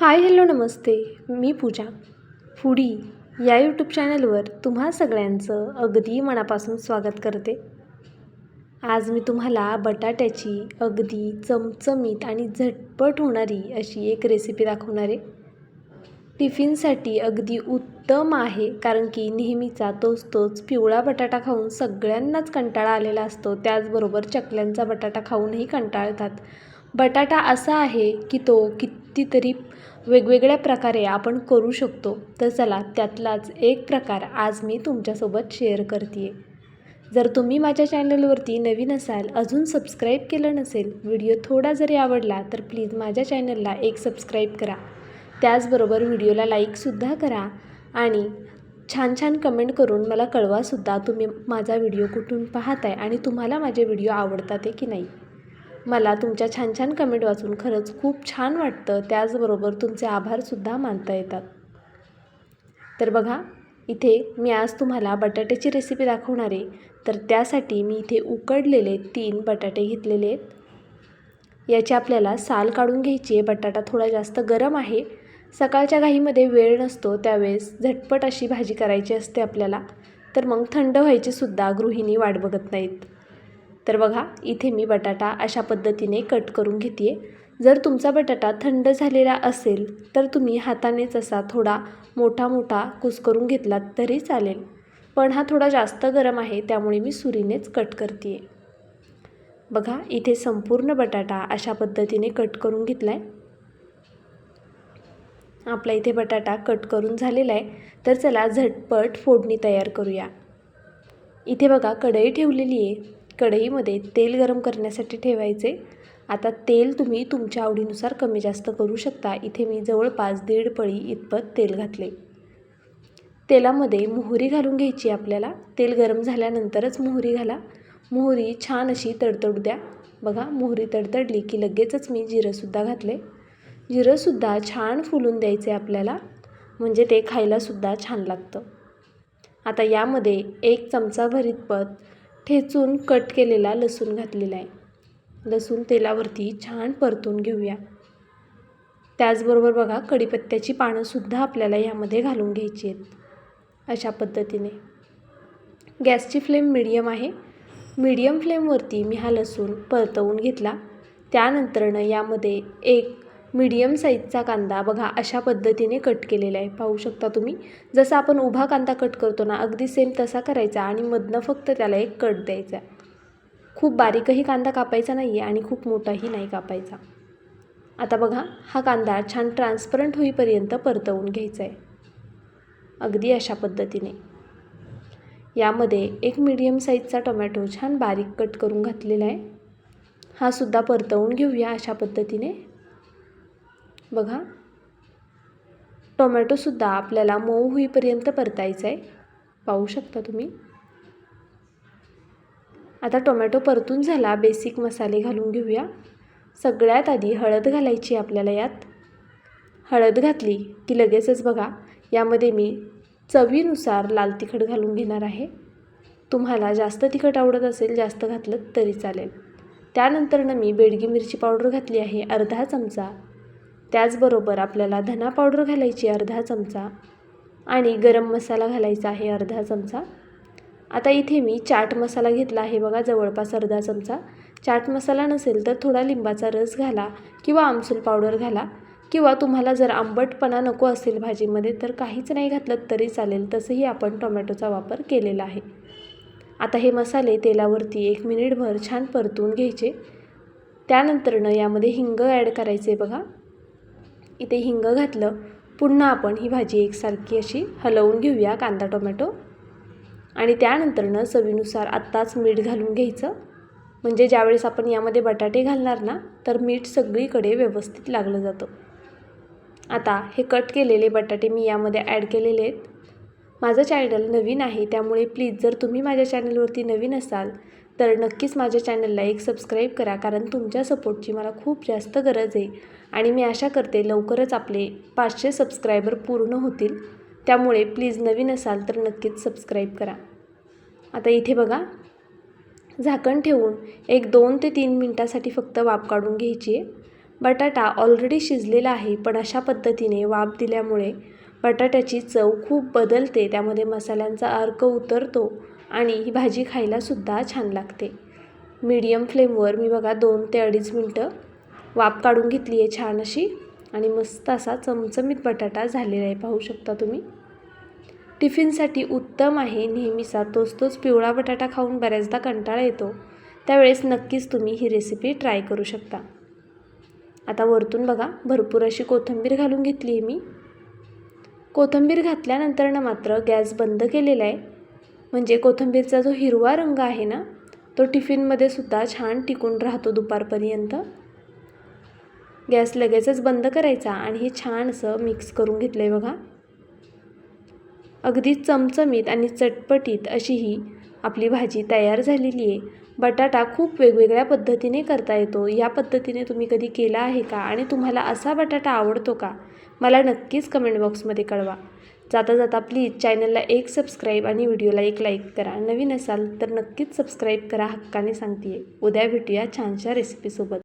हाय hello नमस्ते. मी Pooja. Foodie या यूट्यूब चॅनलवर तुम्हा सगळ्यांचं अगदी मनापासून स्वागत करते. आज मी तुम्हाला बटाट्याची अगदी चमचमीत आणि झटपट होणारी अशी एक रेसिपी दाखवणार आहे. टिफिनसाठी अगदी उत्तम आहे कारण की नेहमीचा तोच तोच पिवळा बटाटा खाऊन सगळ्यांनाच कंटाळा आलेला असतो. त्याचबरोबर चकल्यांचा बटाटा खाऊनही कंटाळतात. बटाटा असा आहे की तो कितीतरी वेगवेगळ्या प्रकारे आपण करू शकतो. तर चला त्यातलाच एक प्रकार आज मी तुमच्यासोबत शेअर करते आहे जर तुम्ही माझ्या चॅनलवरती नवीन असाल अजून सबस्क्राईब केलं नसेल व्हिडिओ थोडा जरी आवडला तर प्लीज माझ्या चॅनलला एक सबस्क्राईब करा. त्याचबरोबर व्हिडिओला लाईकसुद्धा करा आणि छान छान कमेंट करून मला कळवासुद्धा तुम्ही माझा व्हिडिओ कुठून पाहत आहे आणि तुम्हाला माझे व्हिडिओ आवडतात आहे की नाही. मला तुमच्या छान छान कमेंट वाचून खरंच खूप छान वाटतं. त्याचबरोबर तुमचे आभारसुद्धा मानता येतात. तर बघा इथे मी आज तुम्हाला बटाट्याची रेसिपी दाखवणार आहे. तर त्यासाठी मी इथे उकडलेले तीन बटाटे घेतलेले आहेत. याची आपल्याला साल काढून घ्यायची आहे. बटाटा थोडा जास्त गरम आहे. सकाळच्या घाईमध्ये वेळ नसतो त्यावेळेस झटपट अशी भाजी करायची असते आपल्याला. तर मग थंड व्हायचीसुद्धा गृहिणी वाट बघत नाहीत. तर बघा इथे मी बटाटा अशा पद्धतीने कट करून घेते आहे जर तुमचा बटाटा थंड झालेला असेल तर तुम्ही हातानेच असा थोडा मोठा मोठा कुस्करून घेतलात तरी चालेल. पण हा थोडा जास्त गरम आहे त्यामुळे मी सुरीनेच कट करते आहे बघा इथे संपूर्ण बटाटा अशा पद्धतीने कट करून घेतला आहे आपला इथे बटाटा कट करून झालेला आहे तर चला झटपट फोडणी तयार करूया. इथे बघा कढई ठेवलेली आहे कढईमध्ये तेल गरम करण्यासाठी ठेवायचे. आता तेल तुम्ही तुमच्या आवडीनुसार कमी जास्त करू शकता. इथे मी जवळपास दीड पळी इतपत तेल घातले. तेलामध्ये मोहरी घालून घ्यायची आपल्याला. तेल गरम झाल्यानंतरच मोहरी घाला. मोहरी छान अशी तडतडू द्या. बघा मोहरी तडतडली की लगेचच मी जिरंसुद्धा घातले. जिरंसुद्धा छान फुलून द्यायचे आपल्याला. म्हणजे ते खायलासुद्धा छान लागतं. आता यामध्ये एक चमचा भरीतपत ठेचून कट केलेला लसूण घातलेला आहे. लसूण तेलावरती छान परतून घेऊया. त्याचबरोबर बघा कढीपत्त्याची पानंसुद्धा आपल्याला यामध्ये घालून घ्यायची आहेत. अशा पद्धतीने. गॅसची फ्लेम मिडियम आहे. मीडियम फ्लेमवरती मी हा लसूण परतवून घेतला. त्यानंतरनं यामध्ये एक मीडियम साईजचा कांदा बघा अशा पद्धतीने कट केलेला आहे. पाहू शकता तुम्ही? जसं आपण उभा कांदा कट करतो ना अगदी सेम तसा करायचा आणि मधनं फक्त त्याला एक कट द्यायचा. खूप बारीकही कांदा कापायचा नाही आहे आणि खूप मोठाही नाही कापायचा. आता बघा हा कांदा छान ट्रान्सपरंट होईपर्यंत परतवून घ्यायचा आहे. अगदी अशा पद्धतीने. यामध्ये एक मीडियम साईजचा टोमॅटो छान बारीक कट करून घातलेला आहे. हा सुद्धा परतवून घेऊया अशा पद्धतीने. बघा. टोमॅटोसुद्धा आपल्याला मऊ होईपर्यंत परतायचं आहे पाहू शकता तुम्ही. आता टोमॅटो परतून झाला बेसिक मसाले घालून घेऊया. सगळ्यात आधी हळद घालायची आपल्याला यात. हळद घातली की लगेचच बघा यामध्ये मी चवीनुसार लाल तिखट घालून घेणार आहे. तुम्हाला जास्त तिखट आवडत असेल जास्त घातलं तरी चालेल. त्यानंतरनं मी बेडगी मिरची पावडर घातली आहे अर्धा चमचा त्याचबरोबर आपल्याला धना पावडर घालायची अर्धा चमचा आणि गरम मसाला घालायचा आहे अर्धा चमचा. आता इथे मी चाट मसाला घेतला आहे बघा जवळपास अर्धा चमचा. चाट मसाला नसेल तर थोडा लिंबाचा रस घाला किंवा आमसूल पावडर घाला किंवा तुम्हाला जर आंबटपणा नको असेल भाजीमध्ये तर काहीच नाही घातलं तरी चालेल तसंही आपण टोमॅटोचा वापर केलेला आहे. आता हे मसाले तेलावरती एक मिनिटभर छान परतून घ्यायचे. त्यानंतरनं यामध्ये हिंग ॲड करायचे बघा. इथे हिंग घातलं पुन्हा आपण ही भाजी एकसारखी अशी हलवून घेऊया कांदा टोमॅटो. आणि त्यानंतरनं चवीनुसार आत्ताच मीठ घालून घ्यायचं. म्हणजे ज्यावेळेस आपण यामध्ये बटाटे घालणार ना तर मीठ सगळीकडे व्यवस्थित लागलं जातं. आता हे कट केलेले बटाटे मी यामध्ये ॲड केलेले आहेत. माझं चॅनल नवीन आहे त्यामुळे प्लीज जर तुम्ही माझ्या चॅनलवरती नवीन असाल तर नक्कीच माझ्या चॅनलला एक सबस्क्राईब करा कारण तुमच्या सपोर्टची मला खूप जास्त गरज आहे. आणि मी आशा करते लवकरच आपले पाचशे सबस्क्रायबर पूर्ण होतील. त्यामुळे प्लीज नवीन असाल तर नक्कीच सबस्क्राईब करा. आता इथे बघा. झाकण ठेवून एक दोन ते तीन मिनटासाठी फक्त वाफ काढून घ्यायची आहे. बटाटा ऑलरेडी शिजलेला आहे पण अशा पद्धतीने वाफ दिल्यामुळे बटाट्याची चव खूप बदलते. त्यामध्ये मसाल्यांचा अर्क उतरतो. आणि ही भाजी खायलासुद्धा छान लागते. मीडियम फ्लेमवर मी बघा दोन ते अडीच मिनटं वाफ काढून घेतली आहे छान अशी आणि मस्त असा चमचमीत बटाटा झालेला आहे पाहू शकता तुम्ही. टिफिनसाठी उत्तम आहे नेहमीचा तोच तोच पिवळा बटाटा खाऊन बऱ्याचदा कंटाळा येतो. त्यावेळेस नक्कीच तुम्ही ही रेसिपी ट्राय करू शकता. आता वरतून बघा भरपूर अशी कोथिंबीर घालून घेतली आहे मी. कोथिंबीर घातल्यानंतरनं मात्र गॅस बंद केलेला आहे. म्हणजे कोथिंबीरचा जो हिरवा रंग आहे ना तो टिफिनमध्ये सुद्धा छान टिकून राहतो दुपारपर्यंत. गॅस लगेचच बंद करायचा आणि हे छान असं मिक्स करून घेतलं आहे बघा. अगदी चमचमीत आणि चटपटीत अशी ही आपली भाजी तयार झालेली आहे. बटाटा खूप वेगवेगळ्या पद्धतीने करता येतो. या पद्धतीने तुम्ही कधी केला आहे का? आणि तुम्हाला असा बटाटा आवडतो का? मला नक्कीच कमेंट बॉक्समध्ये कळवा. जाता जाता प्लीज चॅनलला एक सबस्क्राईब आणि व्हिडिओला एक लाईक करा. नवीन असाल तर नक्कीच सबस्क्राईब करा हक्काने सांगते उद्या भेटूया छानशा रेसिपीसोबत